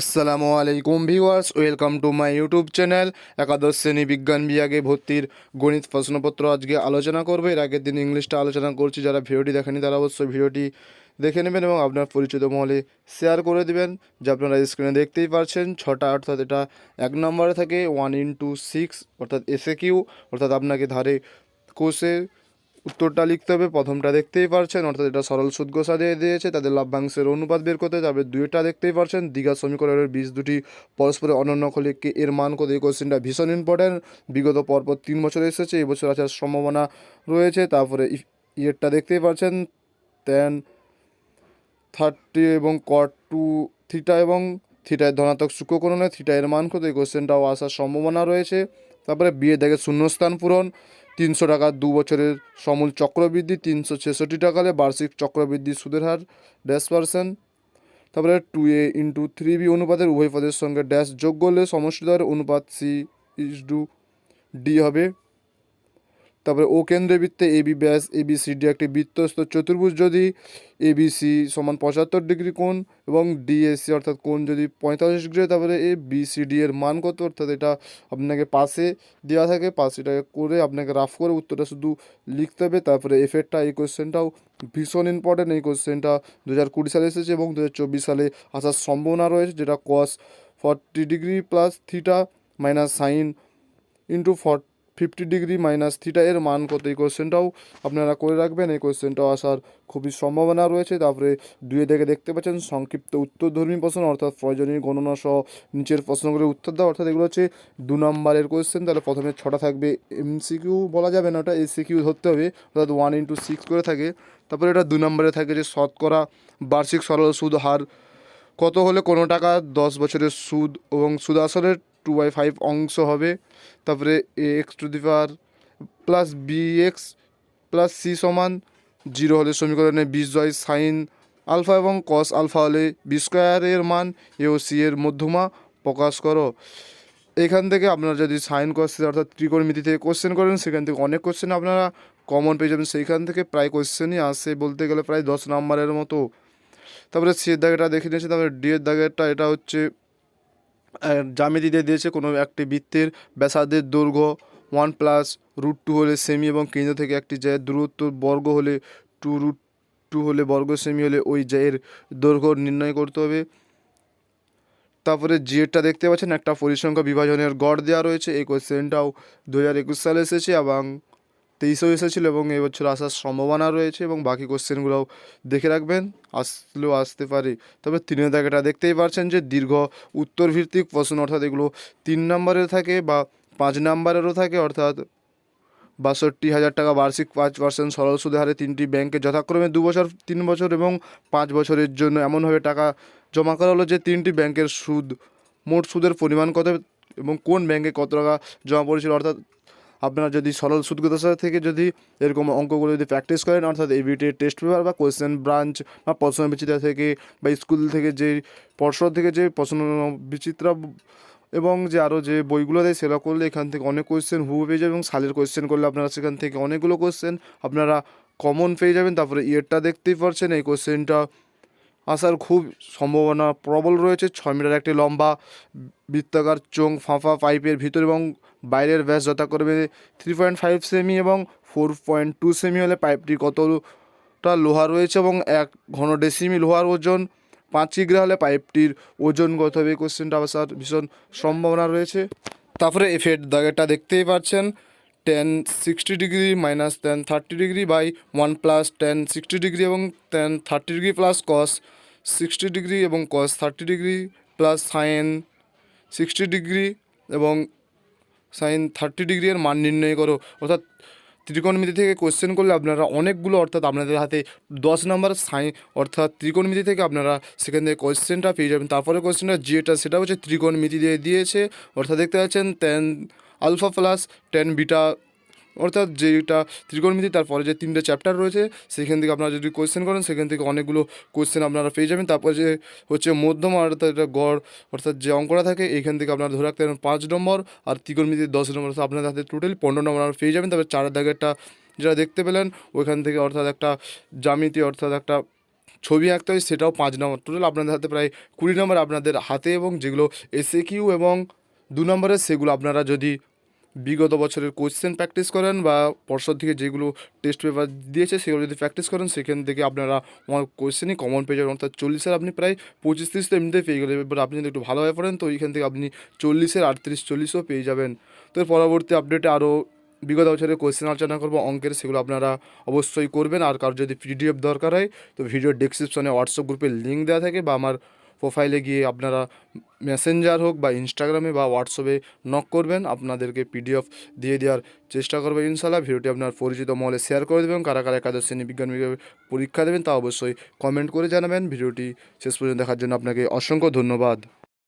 আসসালামু আলাইকুম viewers, welcome to my YouTube channel একাদশ শ্রেণি বিজ্ঞান বিভাগে ভর্তির গণিত প্রশ্নপত্র। আজকে আলোচনা করবে, এর আগের দিন ইংলিশটা আলোচনা করছি, যারা ভিডিওটি দেখেনি তারা অবশ্যই ভিডিওটি দেখে নেবেন এবং আপনার পরিচিত মহলে শেয়ার করে দেবেন, যা আপনারা স্ক্রিনে দেখতেই পারছেন। ছটা অর্থাৎ এটা এক নম্বরে থাকে ওয়ান ইন্টু সিক্স অর্থাৎ এসে কিউ অর্থাৎ আপনাকে ধারে কোষে উত্তরটা লিখতে হবে, প্রথমটা দেখতেই পারছেন, অর্থাৎ এটা সরল সুদ গোসা দিয়ে দিয়েছে, তাদের লাভ্যাংশের অনুপাত বের করতে হবে দুইটা দেখতেই পারছেন, দীঘা সমীকরণের বীজ দুটি পরস্পরের অনন্য খলিককে এর মান কত, এই কোশ্চেনটা ভীষণ ইম্পর্ট্যান্ট বিগত পরপর তিন বছর এসেছে, এই বছর আসার সম্ভাবনা রয়েছে, তারপরে ইয়েরটা দেখতেই পারছেন তেন থার্টি এবং কট টু থিটা এবং থিটায় ধনাত্মক সূক্ষ্মকরণে থিটা এর মান কত, এই কোশ্চেনটাও আসার সম্ভাবনা রয়েছে, তারপরে বিয়ে দেখে শূন্যস্থান পূরণ তিনশো টাকা, দু বছরের সমূল চক্রবৃদ্ধি, তিনশো ছেষট্টি টাকালে বার্ষিক চক্রবৃদ্ধি সুদের হার ড্যাশ পার্সেন্ট। তারপরে two A into three B অনুপাতের উভয় পদের সঙ্গে ড্যাশ যোগ করলে সমষ্টিদার অনুপাত সি ইস ডু ডি হবে। তারপরে ও কেন্দ্রের বৃত্তে এ বি ব্যাস, এ বি সি ডি একটি বৃত্তস্থ চতুর্ভুজ যদি এ বি সি সমান পঁচাত্তর ডিগ্রি কোণ এবং ডিএসসি অর্থাৎ কোণ যদি পঁয়তাল্লিশ ডিগ্রি তারপরে এ বি সি ডি এর মান কত? অর্থাৎ এটা আপনাকে পাশে দেওয়া থাকে পাশেটা করে আপনাকে রাফ করে উত্তরটা শুধু লিখতে হবে। তারপরে এফেক্টটা এই কোশ্চেনটাও ভীষণ ইম্পর্টেন্ট এই কোশ্চেনটা দু হাজার কুড়ি সালে এসেছে এবং দু হাজার চব্বিশ সালে আসার সম্ভাবনা রয়েছে, যেটা cos forty degree plus theta minus sine into four fifty degree minus theta এর মান কত? এই কোশ্চেনটাও আপনারা করে রাখবেন। এই কোশ্চেনটাও আসার খুবই সম্ভাবনা রয়েছে। তারপরে দুয়ে দেখে দেখতে পাচ্ছেন, সংক্ষিপ্ত উত্তরধর্মী প্রশ্ন, অর্থাৎ প্রয়োজনীয় গণনা সহ নিচের প্রশ্নগুলোর উত্তর দেওয়া। অর্থাৎ এগুলো হচ্ছে দু নম্বরের কোয়েশ্চেন তাহলে প্রথমে ছটা থাকবে এমসিকিউ বলা যাবে না ওটা এসিকিউ ধরতে হবে। অর্থাৎ ওয়ান ইন্টু সিক্স করে থাকে। তারপরে এটা দু নম্বরে থাকে যে শতকরা বার্ষিক সরল সুদ হার কত হলে কোনো টাকা দশ বছরের সুদ এবং সুদ আসলের টু বাই ফাইভ অংশ হবে। তারপরে A X to the power plus B X plus C সমান জিরো হলে সমীকরণে বিজয় সাইন আলফা এবং কস আলফা হলে বি স্কোয়ারের মান এ ও সি এর মধ্যমা প্রকাশ করো। এখান থেকে আপনারা যদি সাইন কস অর্থাৎ ত্রিকোণমিতি থেকে কোশ্চেন করেন, সেখান থেকে অনেক কোশ্চেন আপনারা কমন পেয়ে যাবেন। সেইখান থেকে প্রায় কোশ্চেনই আসে বলতে গেলে প্রায় দশ নম্বরের মতো। তারপরে সি এর দাগেটা দেখে নিয়েছে। তারপরে ডি এর দাগেরটা, এটা হচ্ছে আহ, জ্যামিতি দিয়েছে কোনো একটি বৃত্তের ব্যাসার্ধের দৈর্ঘ্য ওয়ান প্লাস রুট টু হলে সেমি এবং কেন্দ্র থেকে একটি জায়ের দূরত্ব বর্গ হলে টু রুট টু হলে বর্গ সেমি হলে ওই জায়ের দৈর্ঘ্য নির্ণয় করতে হবে। তারপরে জিএটা দেখতে পাচ্ছেন একটা পরিসংখ্যা বিভাজনের গড় দেওয়া রয়েছে এই কোশ্চেনটাও দু সালে এসেছে এবং তেইশেও এসেছিল এবং এবছর আসার সম্ভাবনা রয়েছে এবং বাকি কোশ্চেনগুলোও দেখে রাখবেন। আসলেও আসতে পারে। তবে তিনের দাগেটা দেখতেই পারছেন যে দীর্ঘ উত্তর ভিত্তিক প্রশ্ন, অর্থাৎ এগুলো তিন নম্বরের থাকে বা পাঁচ নম্বরেরও থাকে, অর্থাৎ বাষট্টি হাজার টাকা বার্ষিক পাঁচ পার্সেন্ট সরল সুদের হারে তিনটি ব্যাংকে যথাক্রমে দু বছর, তিন বছর এবং পাঁচ বছরের জন্য এমনভাবে টাকা জমা করা হলো যে তিনটি ব্যাংকের সুদ, মোট সুদের পরিমাণ কত এবং কোন ব্যাংকে কত টাকা জমা পড়েছিল, অর্থাৎ আপনারা যদি সরল সুদগতা থেকে যদি এরকম অঙ্কগুলো যদি প্র্যাকটিস করেন, অর্থাৎ এবিটি টেস্ট পেপার বা কোয়েশ্চেন ব্রাঞ্চ বা প্রশ্ন বিচিত্রা থেকে বা স্কুল থেকে যে পর্ষদ থেকে যে প্রশ্ন বিচিত্রা এবং যে আরও যে বইগুলো দেয় সেটা করলে এখান থেকে অনেক কোয়েশ্চেন হুবু পেয়ে যাবে এবং সালের কোয়েশ্চেন করলে আপনারা সেখান থেকে অনেকগুলো কোয়েশ্চেন আপনারা কমন পেয়ে যাবেন। তারপরে ইয়েরটা দেখতেই পারছেন, এই কোয়েশ্চেনটা আসার খুব সম্ভাবনা প্রবল রয়েছে। ছয় মিটার একটি লম্বা বৃত্তাকার চোং ফাঁফা পাইপের ভিতর এবং বাইরের ব্যাস যথাক্রমে থ্রি পয়েন্ট ফাইভ সেমি এবং ফোর পয়েন্ট টু সেমি হলে পাইপটি কতটা লোহা রয়েছে এবং এক ঘন ডেসিমি লোহার ওজন পাঁচ কিগ্রা হলে পাইপটির ওজন কত হবে এই কোশ্চেনটা আসার ভীষণ সম্ভাবনা রয়েছে। তারপরে এফের দাগেরটা দেখতেই পাচ্ছেন tan sixty degree minus tan thirty degree by one plus tan sixty degree এবং tan thirty degree plus cos sixty degree এবং cos thirty degree plus sine sixty degree এবং সাইন থার্টি ডিগ্রি এর মান নির্ণয় করো। অর্থাৎ ত্রিকোণমিতি থেকে কোশ্চেন করলে আপনারা অনেকগুলো, অর্থাৎ আপনাদের হাতে দশ নম্বর সাইন অর্থাৎ ত্রিকোণমিতি থেকে আপনারা সেখান থেকে কোশ্চেনটা পেয়ে যাবেন। তারপরে কোশ্চেনটা যেটা সেটা হচ্ছে ত্রিকোণমিতি দিয়ে দিয়েছে। অর্থাৎ দেখতে পাচ্ছেন tan alpha plus tan beta অর্থাৎ যেটা ত্রিকোণমিতি তারপরে যে তিনটে চ্যাপ্টার রয়েছে, সেখান থেকে আপনারা যদি কোশ্চেন করেন, সেখান থেকে অনেকগুলো কোশ্চেন আপনারা পেয়ে যাবেন। তারপরে যে হচ্ছে মধ্যম অর্থাৎ এটা গড় অর্থাৎ যে অঙ্কটা থাকে এইখান থেকে আপনারা ধরে রাখতে পারেন পাঁচ নম্বর। আর ত্রিকোণমিতির দশ নম্বর, অর্থাৎ আপনাদের হাতে টোটালি পনেরো নম্বর আপনারা পেয়ে যাবেন। তারপরে চারের দাগেরটা যেটা দেখতে পেলেন, ওইখান থেকে অর্থাৎ একটা জ্যামিতি অর্থাৎ একটা ছবি আঁকতে হয়, সেটাও পাঁচ নম্বর। টোটাল আপনাদের হাতে প্রায় কুড়ি নম্বর আপনাদের হাতে এবং যেগুলো এসএ কিউ এবং দু নম্বরের, সেগুলো আপনারা যদি বিগত বছরের কোশ্চেন প্র্যাকটিস করেন বা পর্ষদ থেকে যেগুলো টেস্ট পেপার দিয়েছে, সেগুলো যদি প্র্যাকটিস করেন, সেখান থেকে আপনারা আমার কোশ্চেনই কমন পেয়ে যাবেন অর্থাৎ চল্লিশের আপনি প্রায় পঁচিশ তিরিশ তো এমনিতেই পেয়ে গেলেন। এবার আপনি যদি একটু ভালোভাবে পড়েন, তো এইখান থেকে আপনি চল্লিশের আটত্রিশ, চল্লিশও পেয়ে যাবেন। তো পরবর্তী আপডেটে আরও বিগত বছরের কোশ্চেন আলোচনা করব, অঙ্কের, সেগুলো আপনারা অবশ্যই করবেন। আর কারও যদি পিডিএফ দরকার হয়, তো ভিডিও ডেসক্রিপশনে হোয়াটসঅ্যাপ গ্রুপের লিঙ্ক দেওয়া থাকে বা আমার প্রোফাইলে গিয়ে আপনারা মেসেঞ্জার হোক বা ইনস্টাগ্রামে বা হোয়াটসঅ্যাপে নক করবেন। আপনাদেরকে পিডিএফ দিয়ে দেওয়ার চেষ্টা করবেন ইনশাল্লাহ ভিডিওটি আপনার পরিচিত মহলে শেয়ার করে দেবেন। কারা কারা একাদশ শ্রেণি বিজ্ঞান পরীক্ষা দেবেন তা অবশ্যই কমেন্ট করে জানাবেন। ভিডিওটি শেষ পর্যন্ত দেখার জন্য আপনাকে অসংখ্য ধন্যবাদ।